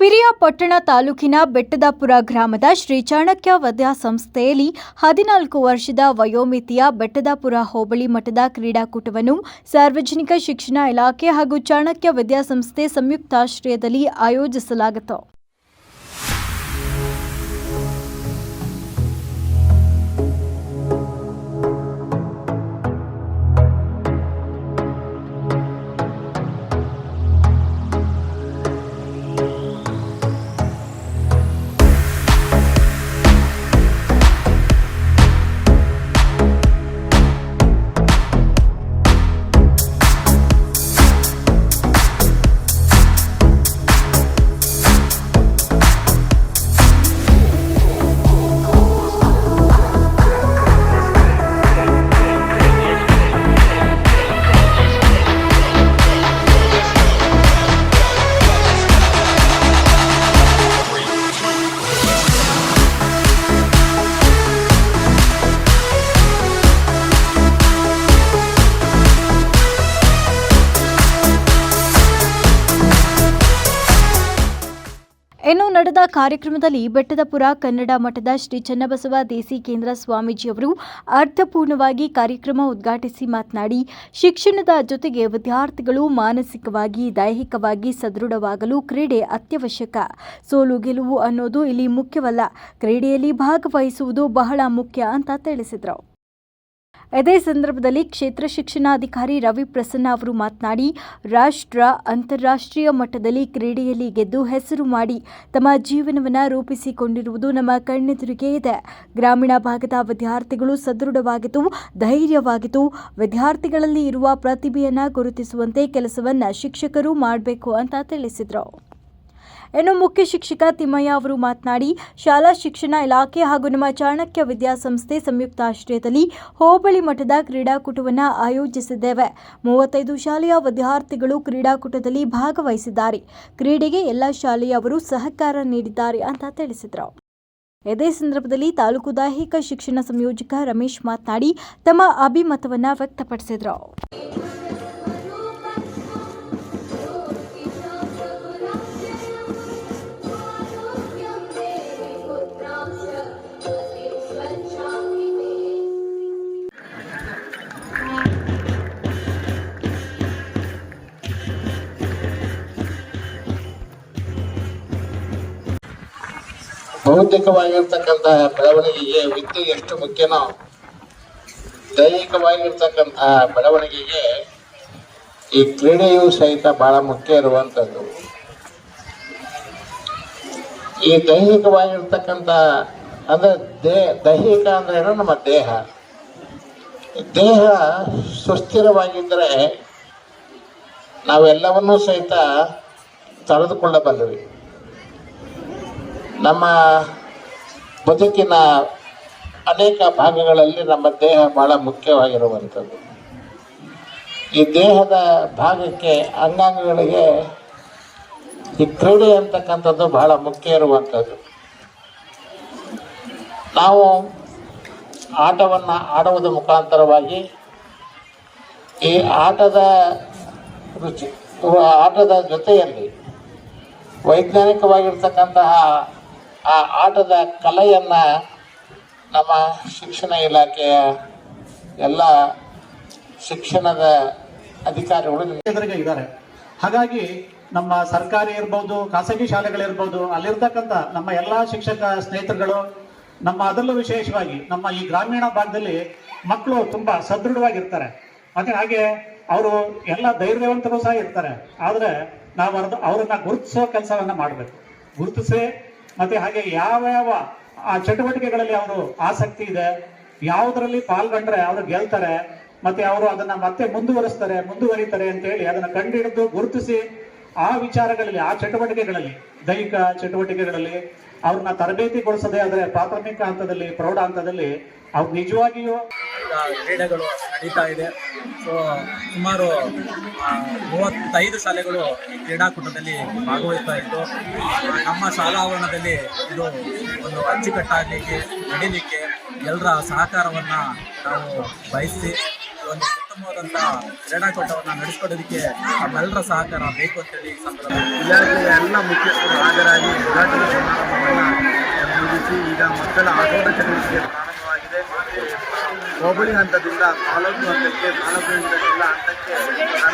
ಪಿರಿಯಾಪಟ್ಟಣ ತಾಲೂಕಿನ ಬೆಟ್ಟದಾಪುರ ಗ್ರಾಮದ ಶ್ರೀ ಚಾಣಕ್ಯ ವಿದ್ಯಾಸಂಸ್ಥೆಯಲ್ಲಿ ಹದಿನಾಲ್ಕು ವರ್ಷದ ವಯೋಮಿತಿಯ ಬೆಟ್ಟದಾಪುರ ಹೋಬಳಿ ಮಠದ ಕ್ರೀಡಾಕೂಟವನ್ನು ಸಾರ್ವಜನಿಕ ಶಿಕ್ಷಣ ಇಲಾಖೆ ಹಾಗೂ ಚಾಣಕ್ಯ ವಿದ್ಯಾಸಂಸ್ಥೆ ಸಂಯುಕ್ತಾಶ್ರಯದಲ್ಲಿ ಆಯೋಜಿಸಲಾಗಿತ್ತು. ನಡೆದ ಕಾರ್ಯಕ್ರಮದಲ್ಲಿ ಬೆಟ್ಟದಪುರ, ಕನ್ನಡ ಮಠದ ಶ್ರೀ ಚನ್ನಬಸವ ದೇಸಿ ಕೇಂದ್ರ ಸ್ವಾಮೀಜಿಯವರು ಅರ್ಥಪೂರ್ಣವಾಗಿ ಕಾರ್ಯಕ್ರಮ ಉದ್ಘಾಟಿಸಿ ಮಾತನಾಡಿ, ಶಿಕ್ಷಣದ ಜೊತೆಗೆ ವಿದ್ಯಾರ್ಥಿಗಳು ಮಾನಸಿಕವಾಗಿ, ದೈಹಿಕವಾಗಿ ಸದೃಢವಾಗಲು ಕ್ರೀಡೆ ಅತ್ಯವಶ್ಯಕ. ಸೋಲು ಗೆಲುವು ಅನ್ನೋದು ಇಲ್ಲಿ ಮುಖ್ಯವಲ್ಲ. ಕ್ರೀಡೆಯಲ್ಲಿ ಭಾಗವಹಿಸುವುದು ಬಹಳ ಮುಖ್ಯ ಅಂತ ತಿಳಿಸಿದರು. ಇದೇ ಸಂದರ್ಭದಲ್ಲಿ ಕ್ಷೇತ್ರ ಶಿಕ್ಷಣಾಧಿಕಾರಿ ರವಿ ಪ್ರಸನ್ನ ಅವರು ಮಾತನಾಡಿ, ರಾಷ್ಟ್ರ ಅಂತಾರಾಷ್ಟ್ರೀಯ ಮಟ್ಟದಲ್ಲಿ ಕ್ರೀಡೆಯಲ್ಲಿ ಗೆದ್ದು ಹೆಸರು ಮಾಡಿ ತಮ್ಮ ಜೀವನವನ್ನು ರೂಪಿಸಿಕೊಂಡಿರುವುದು ನಮ್ಮ ಕಣ್ಣೆದುರಿಗೆ ಇದೆ. ಗ್ರಾಮೀಣ ಭಾಗದ ವಿದ್ಯಾರ್ಥಿಗಳು ಸದೃಢವಾಗಿತ್ತು ಧೈರ್ಯವಾಗಿತ್ತು ವಿದ್ಯಾರ್ಥಿಗಳಲ್ಲಿ ಇರುವ ಪ್ರತಿಭೆಯನ್ನು ಗುರುತಿಸುವಂತೆ ಕೆಲಸವನ್ನು ಶಿಕ್ಷಕರು ಮಾಡಬೇಕು ಅಂತ ತಿಳಿಸಿದರು. ಇನ್ನು ಮುಖ್ಯ ಶಿಕ್ಷಕ ತಿಮ್ಮಯ್ಯ ಅವರು ಮಾತನಾಡಿ, ಶಾಲಾ ಶಿಕ್ಷಣ ಇಲಾಖೆ ಹಾಗೂ ನಮ್ಮ ಚಾಣಕ್ಯ ವಿದ್ಯಾಸಂಸ್ಥೆ ಸಂಯುಕ್ತ ಆಶ್ರಯದಲ್ಲಿ ಹೋಬಳಿ ಮಠದ ಕ್ರೀಡಾಕೂಟವನ್ನು ಆಯೋಜಿಸಿದ್ದೇವೆ. ಮೂವತ್ತೈದು ಶಾಲೆಯ ವಿದ್ಯಾರ್ಥಿಗಳು ಕ್ರೀಡಾಕೂಟದಲ್ಲಿ ಭಾಗವಹಿಸಿದ್ದಾರೆ. ಕ್ರೀಡೆಗೆ ಎಲ್ಲ ಶಾಲೆಯವರು ಸಹಕಾರ ನೀಡಿದ್ದಾರೆ ಅಂತ ತಿಳಿಸಿದರು. ಇದೇ ಸಂದರ್ಭದಲ್ಲಿ ತಾಲೂಕು ದೈಹಿಕ ಶಿಕ್ಷಣ ಸಂಯೋಜಕ ರಮೇಶ್ ಮಾತನಾಡಿ, ತಮ್ಮ ಅಭಿಮತವನ್ನು ವ್ಯಕ್ತಪಡಿಸಿದರು. ಬೌದ್ಧಿಕವಾಗಿರ್ತಕ್ಕಂತಹ ಬೆಳವಣಿಗೆಗೆ ವಿದ್ಯೆ ಎಷ್ಟು ಮುಖ್ಯನೋ ದೈಹಿಕವಾಗಿರ್ತಕ್ಕಂತಹ ಬೆಳವಣಿಗೆಗೆ ಈ ಕ್ರೀಡೆಯು ಸಹಿತ ಬಹಳ ಮುಖ್ಯ ಇರುವಂಥದ್ದು. ಈ ದೈಹಿಕವಾಗಿರ್ತಕ್ಕಂಥ ಅಂದ್ರೆ ದೇ, ದೈಹಿಕ ಅಂದ್ರೆ ಏನು? ನಮ್ಮ ದೇಹ. ದೇಹ ಸುಸ್ಥಿರವಾಗಿದ್ದರೆ ನಾವೆಲ್ಲವನ್ನೂ ಸಹಿತ ತಡೆದುಕೊಳ್ಳಬಲ್ಲವಿ. ನಮ್ಮ ಬದುಕಿನ ಅನೇಕ ಭಾಗಗಳಲ್ಲಿ ನಮ್ಮ ದೇಹ ಬಹಳ ಮುಖ್ಯವಾಗಿರುವಂಥದ್ದು. ಈ ದೇಹದ ಭಾಗಕ್ಕೆ ಅಂಗಾಂಗಗಳಿಗೆ ಈ ಕ್ರೀಡೆ ಅಂತಕ್ಕಂಥದ್ದು ಬಹಳ ಮುಖ್ಯ ಇರುವಂಥದ್ದು. ನಾವು ಆಟವನ್ನು ಆಡುವುದು ಮುಖಾಂತರವಾಗಿ ಈ ಆಟದ ರುಚಿ, ಆಟದ ಜೊತೆಯಲ್ಲಿ ವೈಜ್ಞಾನಿಕವಾಗಿರ್ತಕ್ಕಂತಹ ಆ ಆಟದ ಕಲೆಯನ್ನು ನಮ್ಮ ಶಿಕ್ಷಣ ಇಲಾಖೆಯ ಎಲ್ಲ ಶಿಕ್ಷಣದ ಅಧಿಕಾರಿಗಳು ಇದ್ದಾರೆ. ಹಾಗಾಗಿ ನಮ್ಮ ಸರ್ಕಾರಿ ಇರ್ಬೋದು, ಖಾಸಗಿ ಶಾಲೆಗಳಿರ್ಬೋದು, ಅಲ್ಲಿರ್ತಕ್ಕಂಥ ನಮ್ಮ ಎಲ್ಲ ಶಿಕ್ಷಕ ಸ್ನೇಹಿತರುಗಳು, ನಮ್ಮ ಅದರಲ್ಲೂ ವಿಶೇಷವಾಗಿ ನಮ್ಮ ಈ ಗ್ರಾಮೀಣ ಭಾಗದಲ್ಲಿ ಮಕ್ಕಳು ತುಂಬಾ ಸದೃಢವಾಗಿರ್ತಾರೆ. ಮತ್ತೆ ಹಾಗೆ ಅವರು ಎಲ್ಲ ಧೈರ್ಯವಂತರು ಸಹ ಇರ್ತಾರೆ. ಆದರೆ ನಾವು ಅವ್ರನ್ನ ಗುರುತಿಸೋ ಕೆಲಸವನ್ನು ಮಾಡಬೇಕು. ಗುರುತಿಸಿ ಮತ್ತೆ ಹಾಗೆ ಯಾವ ಯಾವ, ಆ ಚಟುವಟಿಕೆಗಳಲ್ಲಿ ಅವರು ಆಸಕ್ತಿ ಇದೆ, ಯಾವುದರಲ್ಲಿ ಪಾಲ್ಗೊಂಡ್ರೆ ಅವರು ಗೆಲ್ತಾರೆ, ಮತ್ತೆ ಅವರು ಅದನ್ನ ಮತ್ತೆ ಮುಂದುವರಿಸ್ತಾರೆ, ಮುಂದುವರಿತಾರೆ ಅಂತ ಹೇಳಿ ಅದನ್ನ ಕಂಡಿಡಿದು ಗುರುತಿಸಿ ಆ ವಿಚಾರಗಳಲ್ಲಿ, ಆ ಚಟುವಟಿಕೆಗಳಲ್ಲಿ, ದೈಹಿಕ ಚಟುವಟಿಕೆಗಳಲ್ಲಿ ಅವ್ರನ್ನ ತರಬೇತಿಗೊಳಿಸದೇ ಆದ್ರೆ ಪ್ರಾಥಮಿಕ ಹಂತದಲ್ಲಿ, ಪ್ರೌಢ ಹಂತದಲ್ಲಿ ಅವ್ರು ನಿಜವಾಗಿಯೂ ಕ್ರೀಡೆಗಳು ನಡೀತಾ ಇದೆ. ಸೊ ಸುಮಾರು ಮೂವತ್ತೈದು ಶಾಲೆಗಳು ಕ್ರೀಡಾಕೂಟದಲ್ಲಿ ಭಾಗವಹಿಸ್ತಾ ಇತ್ತು. ನಮ್ಮ ಶಾಲಾ ಆವರಣದಲ್ಲಿ ಇದು ಒಂದು ಅಚ್ಚುಕಟ್ಟಾಗಲಿಕ್ಕೆ, ನಡೀಲಿಕ್ಕೆ ಎಲ್ಲರ ಸಹಕಾರವನ್ನು ನಾವು ಬಯಸಿ ಒಂದು ಉತ್ತಮವಾದಂಥ ಕ್ರೀಡಾಕೂಟವನ್ನು ನಡೆಸ್ಕೊಡೋದಕ್ಕೆ ನಮ್ಮೆಲ್ಲರ ಸಹಕಾರ ಬೇಕು ಅಂತೇಳಿ ಹೇಳಿ ಇಲಾಖೆಯ ಎಲ್ಲ ಮುಖ್ಯಸ್ಥರು ಹಾಜರಾಗಿ ಉದ್ಘಾಟನಾ ಸಮಾರಂಭವನ್ನು ಈಗ ಮಕ್ಕಳ ಆಟೋಟ ಚಟುವಟಿಕೆ ಹೋಬಳಿ ಹಂತದಿಂದ ತಾಲೂಕು ಹಂತಕ್ಕೆ ತಾಲೂಕು ಹಂತದಿಂದ ಹಂತಕ್ಕೆ